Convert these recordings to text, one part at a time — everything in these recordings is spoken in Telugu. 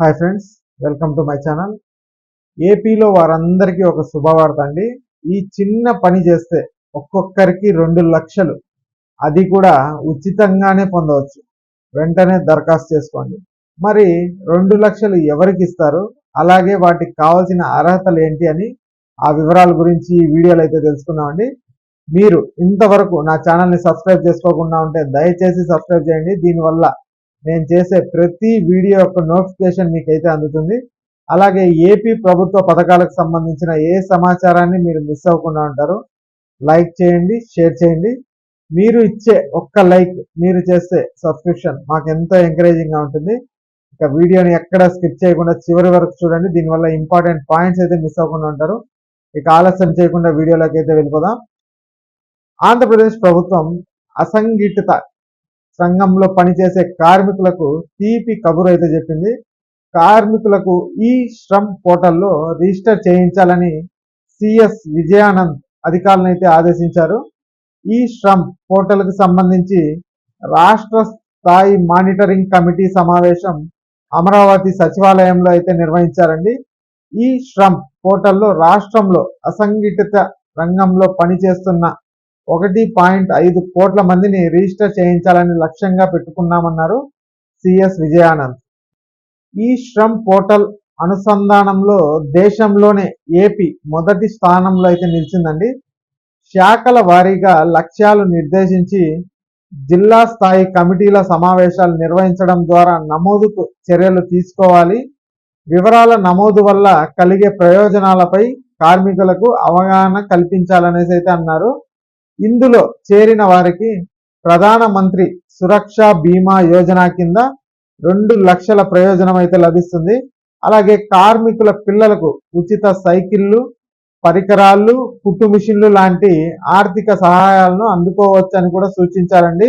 Hi friends welcome to my channel. ఏపీలో వారందరికీ ఒక శుభవార్త అండి. ఈ చిన్న పని చేస్తే ఒక్కొక్కరికి రెండు లక్షలు. అది కూడా ఉచితంగానే పొందవచ్చు. వెంటనే దరఖాస్తు చేసుకోండి. మరి రెండు లక్షలు ఎవరికి ఇస్తారు? అలాగే వాటికి కావాల్సిన అర్హతలు ఏంటి అని ఆ వివరాల గురించి ఈ వీడియోలో అయితే తెలుసుకున్నామండి మీరు ఇంతవరకు నా ఛానల్ని సబ్స్క్రైబ్ చేసుకోకుండా ఉంటే దయచేసి సబ్స్క్రైబ్ చేయండి. దీనివల్ల నేను చేసే ప్రతి వీడియో యొక్క నోటిఫికేషన్ మీకైతే అందుతుంది. అలాగే ఏపీ ప్రభుత్వ పథకాలకు సంబంధించిన ఏ సమాచారాన్ని మీరు మిస్ అవ్వకుండా ఉంటారు లైక్ చేయండి షేర్ చేయండి. మీరు ఇచ్చే ఒక్క లైక్ మీరు చేస్తే సబ్స్క్రిప్షన్ మాకు ఎంతో ఎంకరేజింగ్గా ఉంటుంది. ఇక వీడియోని ఎక్కడ స్కిప్ చేయకుండా చివరి వరకు చూడండి. దీనివల్ల ఇంపార్టెంట్ పాయింట్స్ అయితే మిస్ అవ్వకుండా ఉంటారు. ఇక ఆలస్యం చేయకుండా వీడియోలోకి అయితే వెళ్ళిపోదాం. ఆంధ్రప్రదేశ్ ప్రభుత్వం అసంఘటిత సంఘంలో పనిచేసే కార్మికులకు తీపి కబురు అయితే చెప్పింది. కార్మికులకు ఈ శ్రమ్ పోర్టల్లో రిజిస్టర్ చేయించాలని సిఎస్ విజయానంద్ అధికారులను అయితే ఆదేశించారు. ఈ శ్రమ్ పోర్టల్కి సంబంధించి రాష్ట్ర స్థాయి మానిటరింగ్ కమిటీ సమావేశం అమరావతి సచివాలయంలో అయితే నిర్వహించారండి. ఈ శ్రమ్ పోర్టల్లో రాష్ట్రంలో అసంఘటిత రంగంలో పనిచేస్తున్న ఒకటి పాయింట్ ఐదు కోట్ల మందిని రిజిస్టర్ చేయించాలని లక్ష్యంగా పెట్టుకున్నామన్నారు సిఎస్ విజయానంద్. ఈ శ్రమ్ పోర్టల్ అనుసంధానంలో దేశంలోనే ఏపీ మొదటి స్థానంలో అయితే నిలిచిందండి. శాఖల వారీగా లక్ష్యాలు నిర్దేశించి జిల్లా స్థాయి కమిటీల సమావేశాలు నిర్వహించడం ద్వారా నమోదుకు చర్యలు తీసుకోవాలి. వివరాల నమోదు వల్ల కలిగే ప్రయోజనాలపై కార్మికులకు అవగాహన కల్పించాలనేసి అయితే అన్నారు. ఇందులో చేరిన వారికి ప్రధాన మంత్రి సురక్ష బీమా యోజన కింద రెండు లక్షల ప్రయోజనం అయితే లభిస్తుంది. అలాగే కార్మికుల పిల్లలకు ఉచిత సైకిళ్ళు పరికరాలు కుట్టు మిషన్లు లాంటి ఆర్థిక సహాయాలను అందుకోవచ్చు అని కూడా సూచించారండి.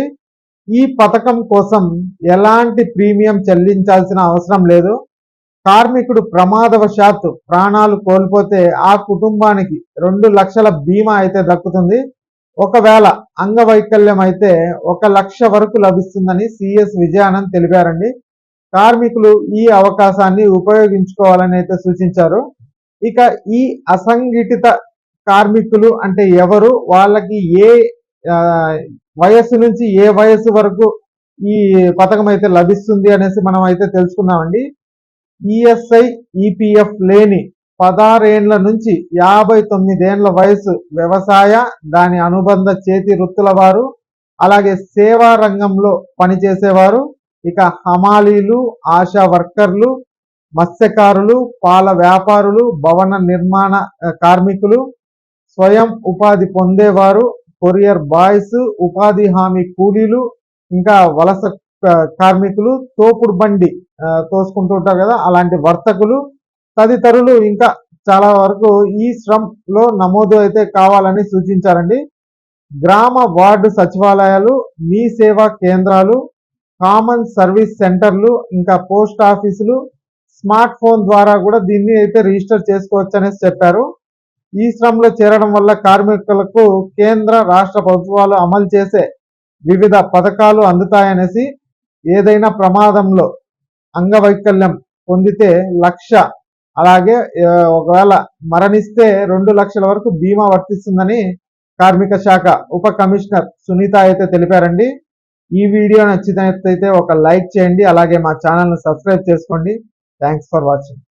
ఈ పథకం కోసం ఎలాంటి ప్రీమియం చెల్లించాల్సిన అవసరం లేదు. కార్మికుడు ప్రమాదవశాత్తు ప్రాణాలు కోల్పోతే ఆ కుటుంబానికి రెండు లక్షల బీమా అయితే దక్కుతుంది. ఒకవేళ అంగవైకల్యం అయితే ఒక లక్ష వరకు లభిస్తుందని సిఎస్ విజయానంద్ తెలిపారండి. కార్మికులు ఈ అవకాశాన్ని ఉపయోగించుకోవాలని అయితే సూచించారు. ఇక ఈ అసంఘటిత కార్మికులు అంటే ఎవరు? వాళ్ళకి ఏ వయస్సు నుంచి ఏ వయస్సు వరకు ఈ పథకం అయితే లభిస్తుంది అనేసి మనం అయితే తెలుసుకున్నామండి. ఈఎస్ఐ ఈపీఎఫ్ లేని పదారేండ్ల నుంచి యాభై తొమ్మిదేండ్ల వయసు వ్యవసాయ దాని అనుబంధ చేతి వృత్తుల వారు అలాగే సేవా రంగంలో పనిచేసేవారు ఇక హమాలీలు ఆశా వర్కర్లు మత్స్యకారులు పాల వ్యాపారులు భవన నిర్మాణ కార్మికులు స్వయం ఉపాధి పొందేవారు కొరియర్ బాయ్స్ ఉపాధి హామీ కూలీలు ఇంకా వలస కార్మికులు తోపుడు బండి తోసుకుంటూ ఉంటారు కదా అలాంటి వర్తకులు తదితరులు ఇంకా చాలా వరకు ఈ శ్రమ్లో నమోదు అయితే కావాలని సూచించారండి. గ్రామ వార్డు సచివాలయాలు మీ సేవా కేంద్రాలు కామన్ సర్వీస్ సెంటర్లు ఇంకా పోస్ట్ ఆఫీసులు స్మార్ట్ ఫోన్ ద్వారా కూడా దీన్ని అయితే రిజిస్టర్ చేసుకోవచ్చు అనేసి చెప్పారు. ఈ శ్రమంలో చేరడం వల్ల కార్మికులకు కేంద్ర రాష్ట్ర ప్రభుత్వాలు అమలు చేసే వివిధ పథకాలు అందుతాయనేసి ఏదైనా ప్రమాదంలో అంగవైకల్యం పొందితే లక్ష అలాగే ఒకవేళ మరణిస్తే రెండు లక్షల వరకు బీమా వర్తిస్తుందని కార్మిక శాఖ ఉప కమిషనర్ సునీత అయితే తెలిపారండి. ఈ వీడియో నచ్చినట్లయితే ఒక లైక్ చేయండి అలాగే మా ఛానల్ని సబ్స్క్రైబ్ చేసుకోండి. Thanks for watching.